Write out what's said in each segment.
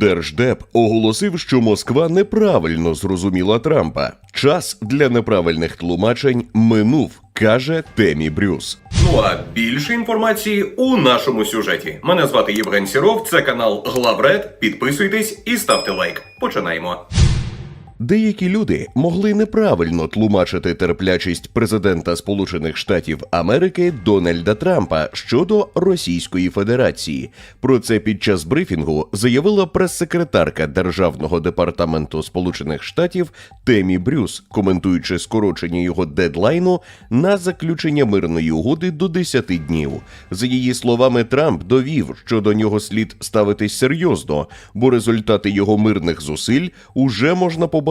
Держдеп оголосив, що Москва неправильно зрозуміла Трампа. Час для неправильних тлумачень минув, каже Темі Брюс. Ну а більше інформації у нашому сюжеті. Мене звати Євген Сіров, це канал Главред. Підписуйтесь і ставте лайк. Починаємо. Деякі люди могли неправильно тлумачити терплячість президента Сполучених Штатів Америки Дональда Трампа щодо Російської Федерації. Про це під час брифінгу заявила прес-секретарка Державного департаменту Сполучених Штатів Темі Брюс, коментуючи скорочення його дедлайну на заключення мирної угоди до 10 днів. За її словами, Трамп довів, що до нього слід ставитись серйозно, бо результати його мирних зусиль уже можна побачити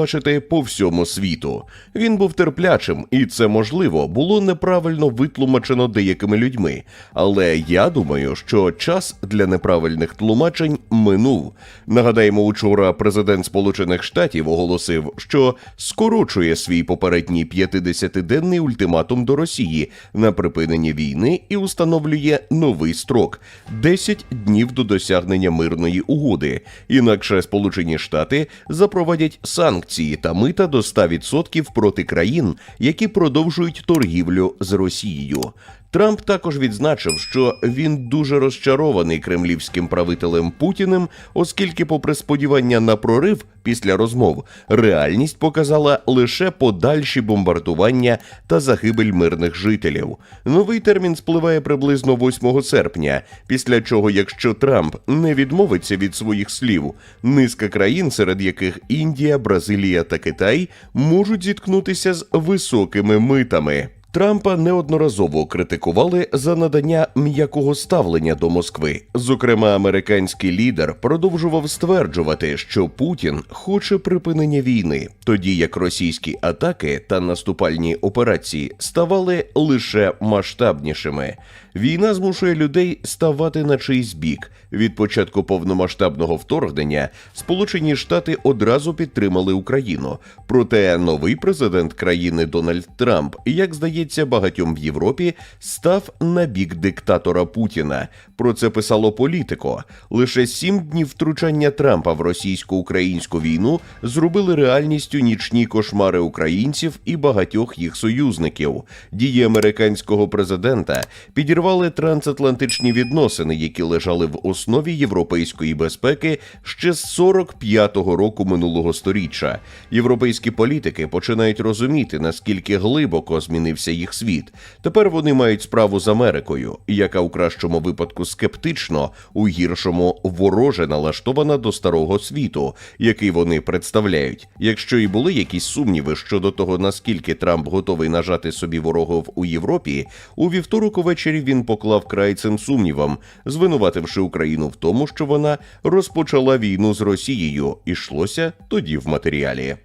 по всьому світу. Він був терплячим, і це можливо було неправильно витлумачено деякими людьми. Але я думаю, що час для неправильних тлумачень минув. Нагадаємо, учора президент Сполучених Штатів оголосив, що скорочує свій попередній 50-денний ультиматум до Росії на припинення війни і установлює новий строк 10 днів до досягнення мирної угоди. Інакше Сполучені Штати запровадять санкції та мита до 100% проти країн, які продовжують торгівлю з Росією. Трамп також відзначив, що він дуже розчарований кремлівським правителем Путіним, оскільки, попри сподівання на прорив після розмов, реальність показала лише подальші бомбардування та загибель мирних жителів. Новий термін спливає приблизно 8 серпня, після чого, якщо Трамп не відмовиться від своїх слів, низка країн, серед яких Індія, Бразилія та Китай, можуть зіткнутися з високими митами. Трампа неодноразово критикували за надання м'якого ставлення до Москви. Зокрема, американський лідер продовжував стверджувати, що Путін хоче припинення війни, тоді як російські атаки та наступальні операції ставали лише масштабнішими. Війна змушує людей ставати на чийсь бік. Від початку повномасштабного вторгнення Сполучені Штати одразу підтримали Україну. Проте новий президент країни Дональд Трамп, як здається, багатьом в Європі став на бік диктатора Путіна. Про це писало політико. Лише сім днів втручання Трампа в російсько-українську війну зробили реальністю нічні кошмари українців і багатьох їх союзників. Дії американського президента підірвали трансатлантичні відносини, які лежали в основі європейської безпеки ще з 45-го року минулого сторіччя. Європейські політики починають розуміти, наскільки глибоко змінився їх світ. Тепер вони мають справу з Америкою, яка у кращому випадку скептично, у гіршому вороже налаштована до старого світу, який вони представляють. Якщо і були якісь сумніви щодо того, наскільки Трамп готовий нажати собі ворогов у Європі, у вівторок увечері він поклав край цим сумнівам, звинувативши Україну в тому, що вона розпочала війну з Росією. Ішлося тоді в матеріалі.